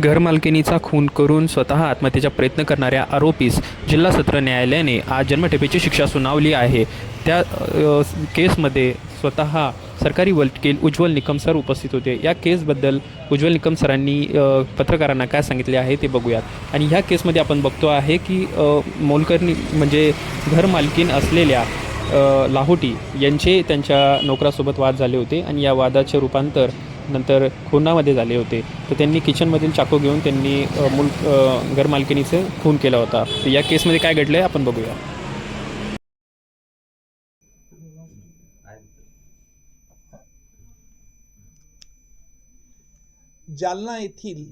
घरमालकिनीचा खून करून स्वतः आत्महत्येचा प्रयत्न करणाऱ्या आरोपीस जिल्हा सत्र न्यायालयाने आज जन्मठेपेची शिक्षा सुनावली आहे. त्या केसमध्ये स्वतः सरकारी वकील उज्ज्वल निकम सर उपस्थित होते. या केसबद्दल उज्ज्वल निकम सरांनी पत्रकारांना काय सांगितले आहे ते बघूयात. आणि ह्या केसमध्ये आपण बघतो आहे की अ, मोलकरणी म्हणजे घरमालकीन असलेल्या लाहोटी यांचे त्यांच्या नोकरासोबत वाद झाले होते आणि या वादाचे रूपांतर नंतर खुनामध्ये झाले होते. तर त्यांनी किचनमधील चाकू घेऊन त्यांनी मुल मूल घरमालकिनीचं खून केला होता. तर या केसमध्ये काय घडलं आहे आपण बघूया. जालना येथील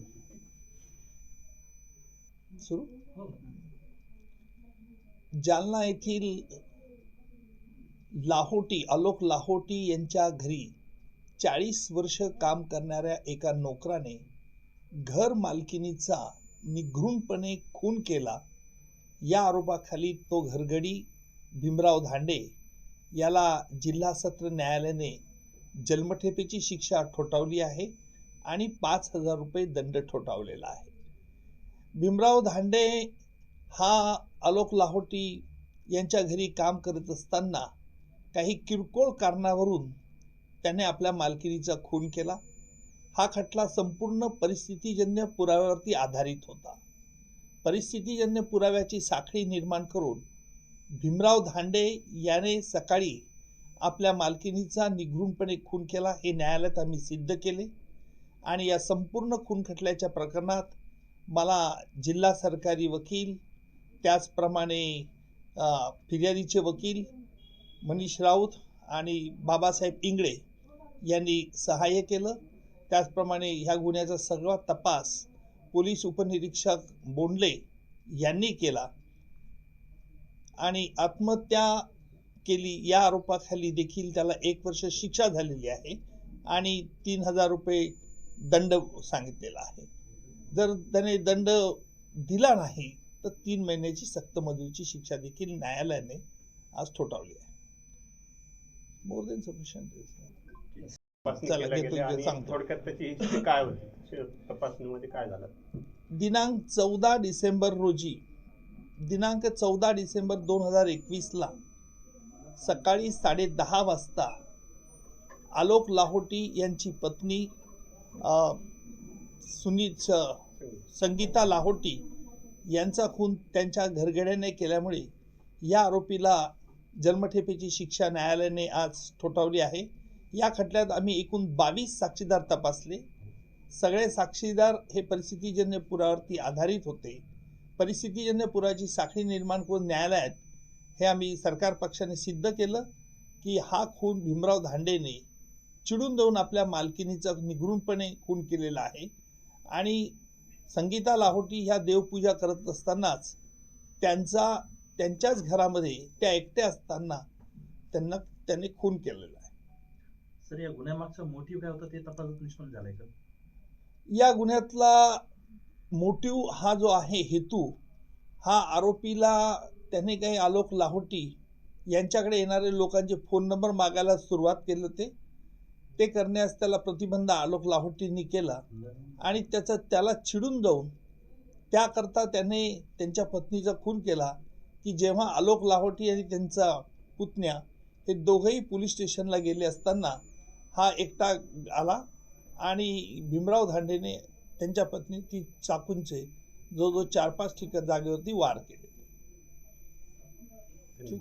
जालना येथील लाहोटी अलोक लाहोटी यांच्या घरी चाळीस वर्ष काम करणाऱ्या एका नोकराने घर मालकिनीचा निघृणपणे खून केला. या आरोपाखाली तो घरगडी भीमराव धांडे याला जिल्हा सत्र न्यायालयाने जन्मठेपेची शिक्षा ठोठावली आहे आणि पाच हजार रुपये दंड ठोठावलेला आहे. भीमराव धांडे हा आलोक लाहोटी यांच्या घरी काम करत असताना काही किरकोळ कारणावरून त्याने आपल्या मालकिनीचा खून केला. हा खटला संपूर्ण परिस्थितीजन्य पुराव्यावरती आधारित होता. परिस्थितीजन्य पुराव्याची साखळी निर्माण करून भीमराव धांडे याने सकाळी आपल्या मालकिनीचा निघृणपणे खून केला हे न्यायालयात आम्ही सिद्ध केले. आणि या संपूर्ण खून खटल्याच्या प्रकरणात मला जिल्हा सरकारी वकील त्याचप्रमाणे फिर्यादीचे वकील मनीष राऊत आणि बाबासाहेब इंगळे यांनी सहाय्य केलं. त्याचप्रमाणे ह्या गुन्ह्याचा सगळा तपास पोलीस उपनिरीक्षक बोंडले यांनी केला. आणि आत्महत्या केली या आरोपाखाली देखील त्याला एक वर्ष शिक्षा झालेली आहे आणि तीन हजार रुपये दंड सांगितलेला आहे. जर त्याने दंड दिला नाही तर तीन महिन्याची सक्त मजुरीची शिक्षा देखील न्यायालयाने आज ठोठावली आहे. More than sufficient. तपासणी चला, केल्या घेतो, गेल्या आणि सांगतो. थोडक्यात त्याची हिस्ट्री काय होती? तपासणीमध्ये काय झालं? दिनांक चौदा डिसेंबर रोजी दिनांक चौदा डिसेंबर दोन हजार एकवीसला सकाळी साडे दहा वाजता आलोक लाहोटी यांची पत्नी सुनीत संगीता लाहोटी यांचा खून त्यांच्या घरगड्याने केल्यामुळे या आरोपीला जन्मठेपेची शिक्षा न्यायालयाने आज ठोठावली आहे. या खटल्यात आम्ही एकूण बावीस साक्षीदार तपासले. सगळे साक्षीदार हे परिस्थितीजन्य पुरावरती आधारित होते. परिस्थितीजन्य पुराची साखळी निर्माण करून न्यायालयात हे आम्ही सरकार पक्षाने सिद्ध केलं की हा खून भीमराव धांडेने चिडून देऊन आपल्या मालकिनीचा निगृणपणे खून केलेला आहे. आणि संगीता लाहोटी ह्या देवपूजा करत असतानाच त्यांचा त्यांच्याच घरामध्ये त्या एकट्या असताना त्यांना त्याने खून केलेला आहे. सर या गुन्ह्यामागचा मोटिव्ह काय होता ते तपासात निष्पन्न झालंय का? या गुन्ह्यातला मोटिव्ह हा जो आहे हेतू हा आरोपीला त्याने काही आलोक लाहोटी यांच्याकडे येणारे लोकांचे फोन नंबर मागायला सुरुवात केली ते. ते करण्यास त्याला प्रतिबंध आलोक लाहोटींनी केला. आणि त्याचा त्याला चिडून जाऊन त्याकरता त्याने त्यांच्या पत्नीचा खून केला की जेव्हा आलोक लाहोटी आणि त्यांचा पुतण्या हे दोघंही पोलीस स्टेशनला गेले असताना हा एकटा आला आणि भीमराव धांडेने त्यांच्या पत्नी ती चाकूंचे जवळजवळ चार पाच ठिकाण जागेवरती वार केले. ठीक आहे?